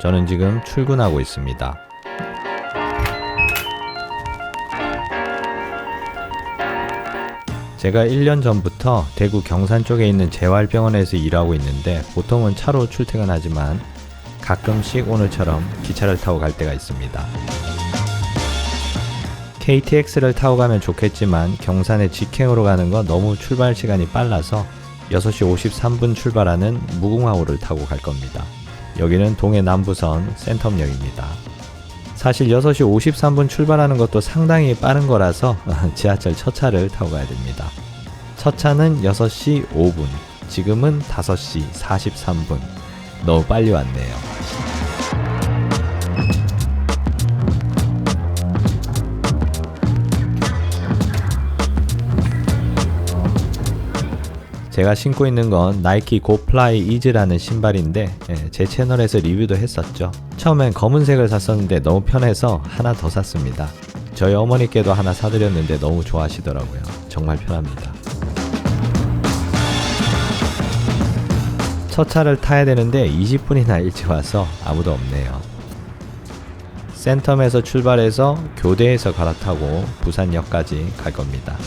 저는 지금 출근하고 있습니다. 제가 1년 전부터 대구 경산 쪽에 있는 재활병원에서 일하고 있는데 보통은 차로 출퇴근하지만 가끔씩 오늘처럼 기차를 타고 갈 때가 있습니다. KTX를 타고 가면 좋겠지만 경산에 직행으로 가는 거 너무 출발 시간이 빨라서 6시 53분 출발하는 무궁화호를 타고 갈 겁니다. 여기는 동해 남부선 센텀역입니다. 사실 6시 53분 출발하는 것도 상당히 빠른 거라서 지하철 첫 차를 타고 가야 됩니다. 첫 차는 6시 5분, 지금은 5시 43분. 너무 빨리 왔네요. 제가 신고 있는 건 나이키 고플라이 이즈라는 신발인데 예, 제 채널에서 리뷰도 했었죠. 처음엔 검은색을 샀었는데 너무 편해서 하나 더 샀습니다. 저희 어머니께도 하나 사드렸는데 너무 좋아하시더라고요. 정말 편합니다. 첫 차를 타야 되는데 20분이나 일찍 와서 아무도 없네요. 센텀에서 출발해서 교대에서 갈아타고 부산역까지 갈 겁니다.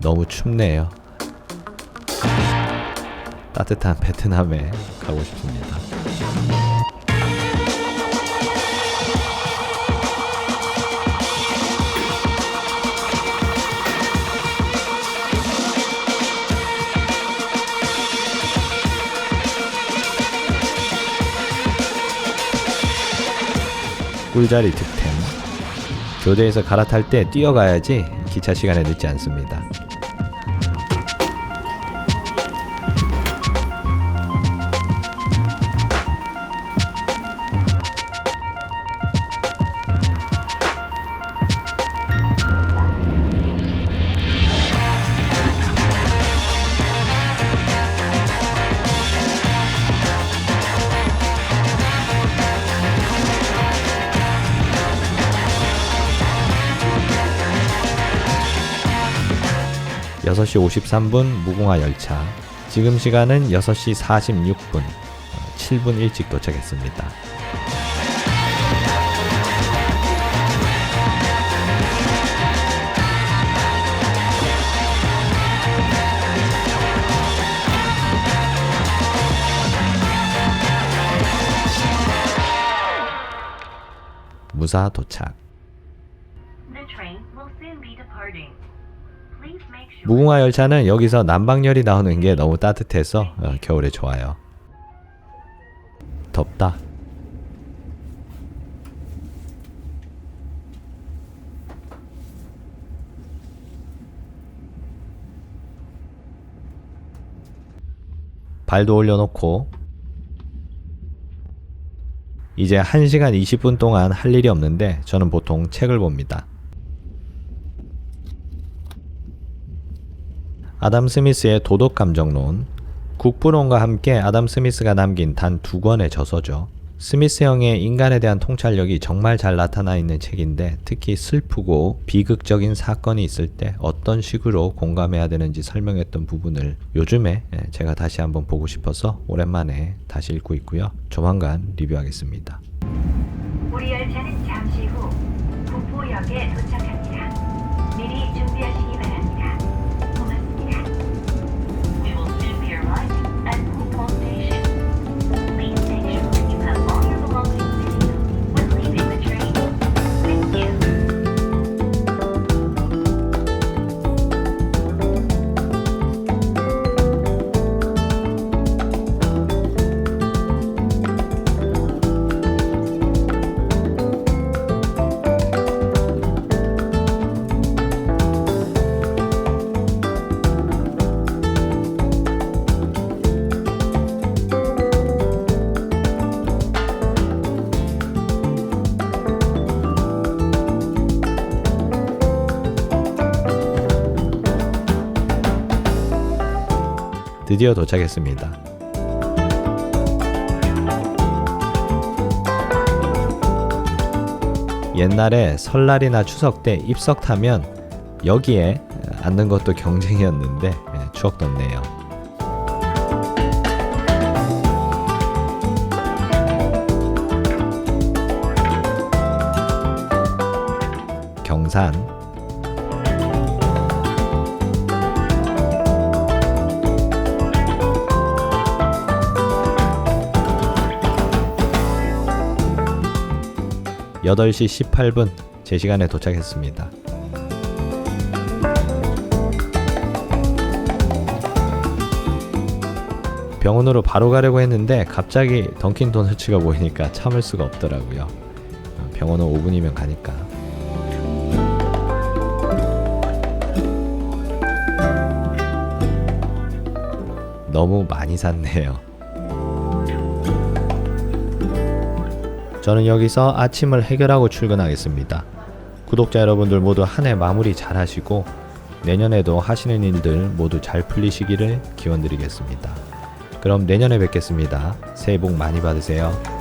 너무 춥네요. 따뜻한 베트남에 가고 싶습니다. 꿀자리 득템. 교대에서 갈아탈 때 뛰어가야지 기차 시간에 늦지 않습니다. 여섯 시 53분 무궁화 열차. 지금 시간은 6시 46분. 어, 7분 일찍 도착했습니다. 무사 도착. The train will soon be departing. 무궁화 열차는 여기서 난방열이 나오는 게 너무 따뜻해서 어, 겨울에 좋아요. 덥다. 발도 올려놓고 이제 1시간 20분 동안 할 일이 없는데 저는 보통 책을 봅니다. 아담 스미스의 도덕 감정론, 국부론과 함께 아담 스미스가 남긴 단 두 권의 저서죠. 스미스 형의 인간에 대한 통찰력이 정말 잘 나타나 있는 책인데 특히 슬프고 비극적인 사건이 있을 때 어떤 식으로 공감해야 되는지 설명했던 부분을 요즘에 예, 제가 다시 한번 보고 싶어서 오랜만에 다시 읽고 있고요. 조만간 리뷰하겠습니다. 우리 열차는 잠시 후 국포역에 도착합니다. 드디어 도착했습니다. 옛날에 설날이나 추석 때 입석타면 여기에 앉는 것도 경쟁이었는데 예, 추억 돋네요. 경산 8시 18분 제 시간에 도착했습니다. 병원으로 바로 가려고 했는데 갑자기 던킨 도너츠가 보이니까 참을 수가 없더라고요. 어, 병원은 5분이면 가니까. 너무 많이 샀네요. 저는 여기서 아침을 해결하고 출근하겠습니다. 구독자 여러분들 모두 한 해 마무리 잘 하시고 내년에도 하시는 일들 모두 잘 풀리시기를 기원드리겠습니다. 그럼 내년에 뵙겠습니다. 새해 복 많이 받으세요.